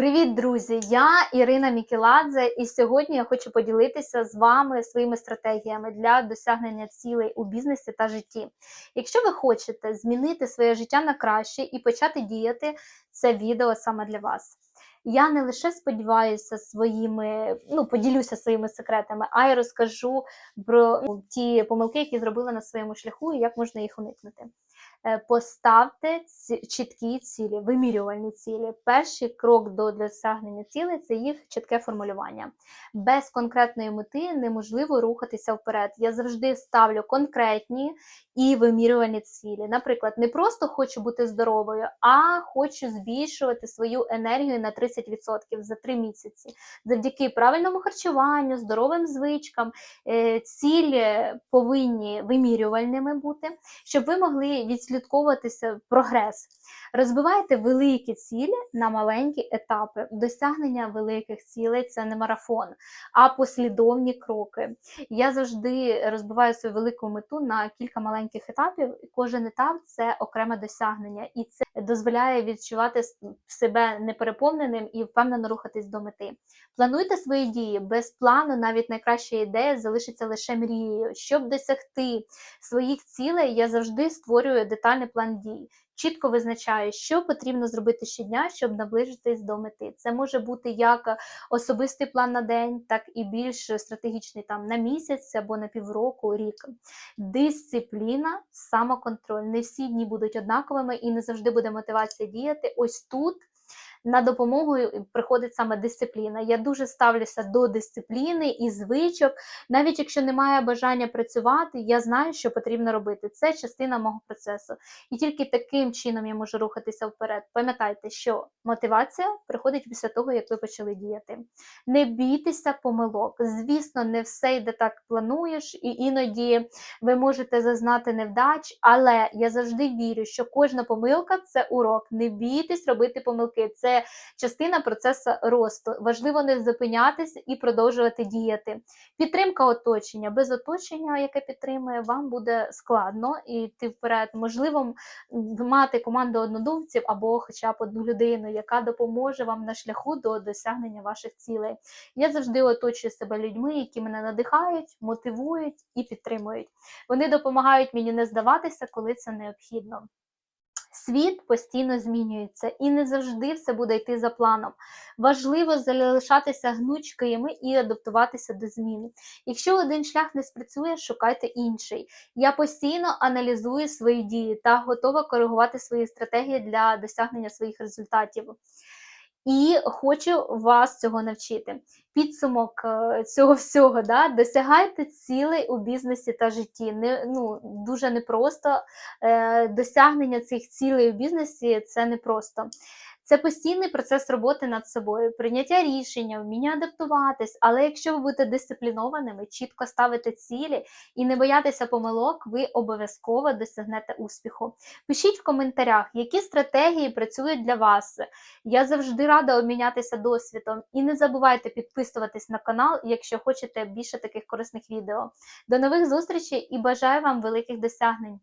Привіт, друзі! Я Ірина Мікеладзе, і сьогодні я хочу поділитися з вами своїми стратегіями для досягнення цілей у бізнесі та житті. Якщо ви хочете змінити своє життя на краще і почати діяти, це відео саме для вас. Я не лише сподіваюся своїми, ну поділюся своїми секретами, а й розкажу про ті помилки, які зробила на своєму шляху, і як можна їх уникнути. Е, Поставте чіткі цілі, вимірювальні цілі. Перший крок до досягнення цілей це їх чітке формулювання. Без конкретної мети неможливо рухатися вперед. Я завжди ставлю конкретні і вимірювальні цілі. Наприклад, не просто хочу бути здоровою, а хочу збільшувати свою енергію на 30% за 3 місяці. Завдяки правильному харчуванню, здоровим звичкам. Е, Цілі повинні вимірювальними бути, щоб ви могли відслідковуватися прогрес. Розбивайте великі цілі на маленькі етапи. Досягнення великих цілей це не марафон, а послідовні кроки. Я завжди розбиваю свою велику мету на кілька маленьких етапів. Кожен етап це окреме досягнення, і це дозволяє відчувати себе непереповненим і впевнено рухатись до мети. Плануйте свої дії без плану, навіть найкраща ідея залишиться лише мрією. Щоб досягти своїх цілей, я завжди створюю детальний план дій. Чітко визначаю, що потрібно зробити щодня, щоб наближитись до мети. Це може бути як особистий план на день, так і більш стратегічний там на місяць або на півроку, рік. Дисципліна, самоконтроль. Не всі дні будуть однаковими і не завжди буде мотивація діяти. Ось тут на допомогу приходить саме дисципліна. Я дуже ставлюся до дисципліни і звичок. Навіть якщо немає бажання працювати, я знаю, що потрібно робити. Це частина мого процесу. І тільки таким чином я можу рухатися вперед. Пам'ятайте, що мотивація приходить після того, як ви почали діяти. Не бійтеся помилок. Звісно, не все йде так плануєш, і іноді ви можете зазнати невдач, але я завжди вірю, що кожна помилка це урок. Не бійтесь робити помилки. Це це частина процесу росту. Важливо не зупинятись і продовжувати діяти. Підтримка оточення. Без оточення, яке підтримує, вам буде складно йти вперед. Можливо, мати команду однодумців або хоча б одну людину, яка допоможе вам на шляху до досягнення ваших цілей. Я завжди оточую себе людьми, які мене надихають, мотивують і підтримують. Вони допомагають мені не здаватися, коли це необхідно. Світ постійно змінюється і не завжди все буде йти за планом. Важливо залишатися гнучкими і адаптуватися до змін. Якщо один шлях не спрацює, шукайте інший. Я постійно аналізую свої дії та готова коригувати свої стратегії для досягнення своїх результатів. І хочу вас цього навчити. Підсумок е, цього всього, да, досягайте цілей у бізнесі та житті. Не, ну, Дуже непросто. Е, Досягнення цих цілей у бізнесі це непросто. Це постійний процес роботи над собою, прийняття рішення, вміння адаптуватись. Але якщо ви будете дисциплінованими, чітко ставити цілі і не боятися помилок, ви обов'язково досягнете успіху. Пишіть в коментарях, які стратегії працюють для вас. Я завжди рада обмінятися досвідом. І не забувайте підписуватись на канал, якщо хочете більше таких корисних відео. До нових зустрічей і бажаю вам великих досягнень!